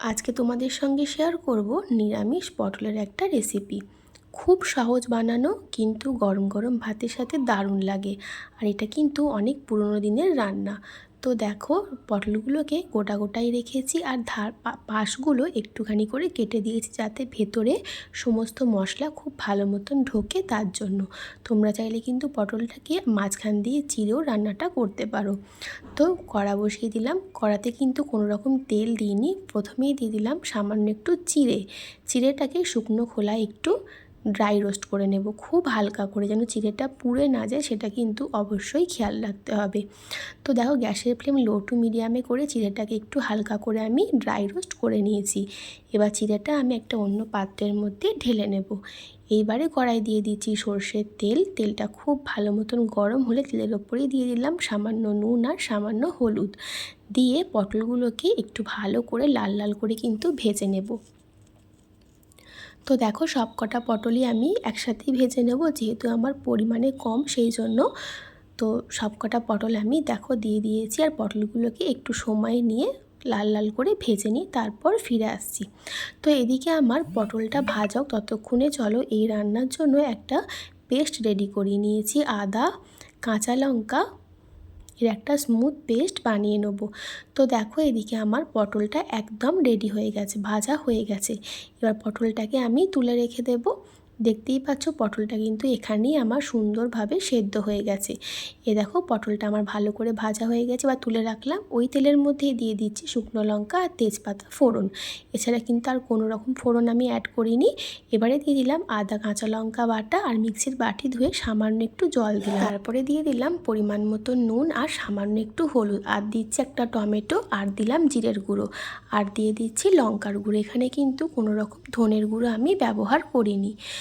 আজকে তোমাদের সঙ্গে শেয়ার করব নিরামিষ পটলের একটা রেসিপি খুব সহজ বানানো, কিন্তু গরম গরম ভাতের সাথে দারুণ লাগে। আর এটা কিন্তু অনেক পুরনো দিনের রান্না। তো দেখো, পটলগুলোকে গোটা গোটাই রেখেছি আর ধার পাশগুলো একটুখানি করে কেটে দিয়েছি যাতে ভেতরে সমস্ত মশলা খুব ভালো মতন ঢোকে তার জন্য। তোমরা চাইলে কিন্তু পটলটাকে মাঝখান দিয়ে চিরেও রান্নাটা করতে পারো। তো কড়া বসিয়ে দিলাম। কড়াতে কিন্তু কোনো রকম তেল দিইনি। প্রথমেই দিয়ে দিলাম সামান্য একটু চিড়ে। চিড়েটাকে শুকনো খোলা একটু ড্রাই রোস্ট করে নেব। খুব হালকা করে যেন চিড়েটা পুড়ে না যায়, সেটা কিন্তু অবশ্যই খেয়াল রাখতে হবে। তো দেখো, গ্যাসের ফ্লেম লো টু মিডিয়ামে করে চিড়েটাকে একটু হালকা করে আমি ড্রাই রোস্ট করে নিয়েছি। এবার চিড়েটা আমি একটা অন্য পাত্রের মধ্যে ঢেলে নেব। এইবারে কড়াই দিয়ে দিচ্ছি সর্ষের তেল। তেলটা খুব ভালো মতন গরম হলে তেলের ওপরেই দিয়ে দিলাম সামান্য নুন আর সামান্য হলুদ। দিয়ে পটলগুলোকে একটু ভালো করে লাল লাল করে কিন্তু ভেজে নেব। তো দেখো সব কটা পটলই আমি একসাথেই ভেজে নেব, যেহেতু আমার পরিমাণে কম সেই জন্য। তো সব কটা পটল আমি দেখো দিয়ে দিয়েছি, আর পটলগুলোকে একটু সময় নিয়ে লাল লাল করে ভেজে নিই, তারপর ফিরে আসছি। তো এদিকে আমার পটলটা ভাজাও ততক্ষণে চলো এই রান্নার জন্য একটা পেস্ট রেডি করে নিয়েছি, আদা, কাঁচা লঙ্কা এর একটা স্মুথ পেস্ট বানিয়ে নেব। তো দেখো এদিকে আমার পটলটা একদম রেডি হয়ে গেছে, ভাজা হয়ে গেছে। এবার পটলটাকে আমি তুলে রেখে দেবো। দেখতেই পাচ্ছ পটলটা কিন্তু এখানেই আমার সুন্দরভাবে সেদ্ধ হয়ে গেছে। এ দেখো পটলটা আমার ভালো করে ভাজা হয়ে গেছে বা তুলে রাখলাম। ওই তেলের মধ্যেই দিয়ে দিচ্ছি শুকনো লঙ্কা আর তেজপাতা ফোড়ন। এছাড়া কিন্তু আর কোনো রকম ফোড়ন আমি অ্যাড করিনি। এবারে দিয়ে দিলাম আদা, কাঁচা লঙ্কা বাটা আর মিক্সির বাটি ধুয়ে সামান্য একটু জল দিলাম। তারপরে দিয়ে দিলাম পরিমাণ মতো নুন আর সামান্য একটু হলুদ। আর দিচ্ছি একটা টমেটো আর দিলাম জিরের গুঁড়ো। আর দিয়ে দিচ্ছি লঙ্কার গুঁড়ো। এখানে কিন্তু কোনো রকম ধনের গুঁড়ো আমি ব্যবহার করিনি।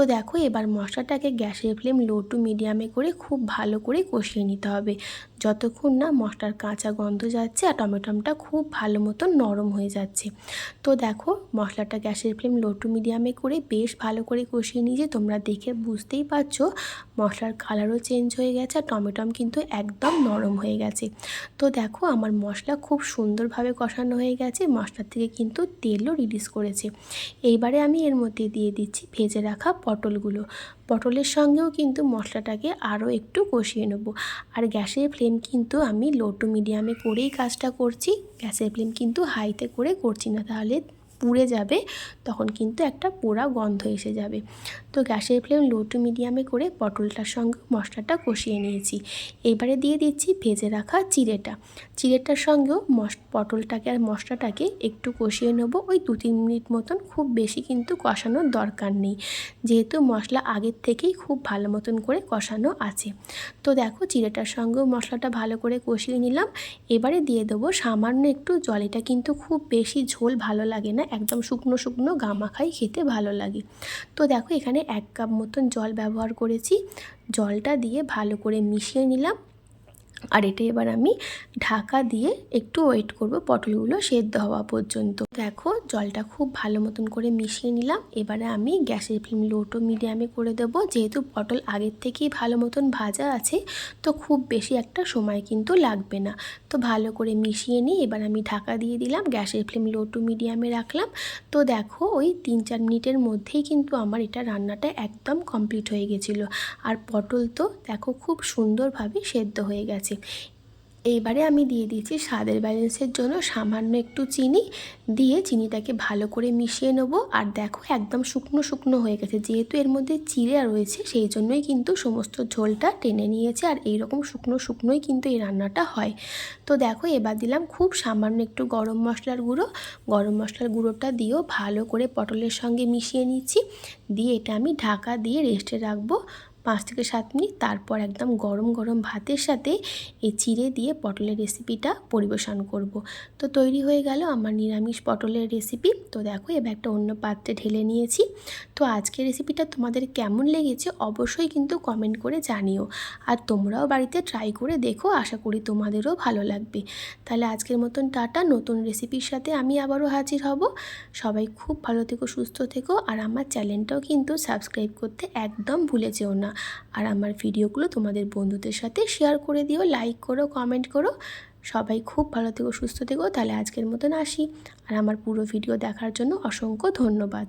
তো দেখো এবার মশলাটাকে গ্যাসের ফ্লেম লো টু মিডিয়ামে করে খুব ভালো করে কষিয়ে নিতে হবে। যতক্ষণ না মশলার কাঁচা গন্ধ যাচ্ছে আর টমেটোমটা খুব ভালো মতো নরম হয়ে যাচ্ছে। তো দেখো মশলাটা গ্যাসের ফ্লেম লো টু মিডিয়ামে করে বেশ ভালো করে কষিয়ে নিয়েছে। তোমরা দেখে বুঝতেই পারছ মশলার কালারও চেঞ্জ হয়ে গেছে আর টমেটম কিন্তু একদম নরম হয়ে গেছে। তো দেখো আমার মশলা খুব সুন্দরভাবে কষানো হয়ে গেছে। মশলার থেকে কিন্তু তেলও রিলিজ করেছে। এইবারে আমি এর মধ্যে দিয়ে দিচ্ছি ভেজে রাখা পটলগুলো। পটলের সঙ্গেও কিন্তু মশলাটাকে আরও একটু কষিয়ে নেব। আর গ্যাসের ফ্লেম কিন্তু আমি লো টু মিডিয়ামে করেই কাজটা করছি। গ্যাসের ফ্লেম কিন্তু হাইতে করে করছি না। তাহলে পুড়ে যাবে, তখন কিন্তু একটা পোড়া গন্ধ এসে যাবে। তো গ্যাসের ফ্লেম লো টু মিডিয়ামে করে পটলটার সঙ্গে মশলাটা কষিয়ে নিয়েছি। এবারে দিয়ে দিচ্ছি ভেজে রাখা চিড়েটা। চিড়েটার সঙ্গেও মশ, পটলটাকে আর মশলাটাকে একটু কষিয়ে নেব। ওই দু তিন মিনিট মতন খুব বেশি কিন্তু কষানোর দরকার নেই। যেহেতু মশলা আগের থেকেই খুব ভালো মতন করে কষানো আছে। তো দেখো চিড়েটার সঙ্গেও মশলাটা ভালো করে কষিয়ে নিলাম। এবারে দিয়ে দেবো সামান্য একটু জল এটা কিন্তু খুব বেশি ঝোল ভালো লাগে না। একদম শুকনো শুকনো গামাখাই খেতে ভালো লাগে। তো দেখো এখানে এক কাপ মতন জল ব্যবহার করেছি। জলটা দিয়ে ভালো করে মিশিয়ে নিলাম। আর এটা এবার আমি ঢাকা দিয়ে একটু ওয়েট করব পটলগুলো সেদ্ধ হওয়া পর্যন্ত। দেখো, জলটা খুব ভালো মতন করে মিশিয়ে নিলাম। এবারে আমি গ্যাসের ফ্লেম লো টু মিডিয়ামে করে দেবো। যেহেতু পটল আগের থেকেই ভালো মতন ভাজা আছে, তো খুব বেশি একটা সময় কিন্তু লাগবে না। তো ভালো করে মিশিয়ে নিই এবার আমি ঢাকা দিয়ে দিলাম, গ্যাসের ফ্লেম লো টু মিডিয়ামে রাখলাম। তো দেখো, ওই তিন চার মিনিটের মধ্যেই কিন্তু আমার এটা রান্নাটা একদম কমপ্লিট হয়ে গেছিল। আর পটল তো দেখো, খুব সুন্দরভাবে সেদ্ধ হয়ে গেছে। এইবারে আমি দিয়ে দিয়েছি স্বাদের ব্যালেন্সের জন্য সামান্য একটু চিনি। দিয়ে চিনিটাকে ভালো করে মিশিয়ে নেব। আর দেখো একদম শুকনো শুকনো হয়ে গেছে। যেহেতু এর মধ্যে চিড়ে রয়েছে, সেই জন্যই কিন্তু সমস্ত ঝোলটা টেনে নিয়েছে। আর এই রকম শুকনো শুকনোই কিন্তু এই রান্নাটা হয়। তো দেখো এবার দিলাম খুব সামান্য একটু গরম মশলার গুঁড়ো। গরম মশলার গুঁড়োটা দিয়েও ভালো করে পটলের সঙ্গে মিশিয়ে নিচ্ছি। দিয়ে এটা আমি ঢাকা দিয়ে রেস্টে রাখব। পাঁচ থেকে সাত মিনিট, তারপর একদম গরম গরম ভাতের সাথে এই চিড়ে দিয়ে পটলের রেসিপিটা পরিবেশন করব। তো তৈরি হয়ে গেল আমার নিরামিষ পটলের রেসিপি। তো দেখো এবার একটা অন্য পাত্রে ঢেলে নিয়েছি। তো আজকের রেসিপিটা তোমাদের কেমন লেগেছে অবশ্যই কিন্তু কমেন্ট করে জানিও। আর তোমরাও বাড়িতে ট্রাই করে দেখো, আশা করি তোমাদেরও ভালো লাগবে। তাহলে আজকের মতন টাটা, নতুন রেসিপির সাথে আমি আবারও হাজির হব। সবাই খুব ভালো থেকো, সুস্থ থেকো, আর আমার চ্যানেলটাও কিন্তু সাবস্ক্রাইব করতে একদম ভুলে যেও না আর আমার ভিডিওগুলো তোমাদের বন্ধুদের সাথে শেয়ার করে দিও লাইক করো কমেন্ট করো। সবাই খুব ভালো থেকো, সুস্থ থেকো। তাহলে আজকের মতন আসি। আর আমার পুরো ভিডিও দেখার জন্য অসংখ্য ধন্যবাদ।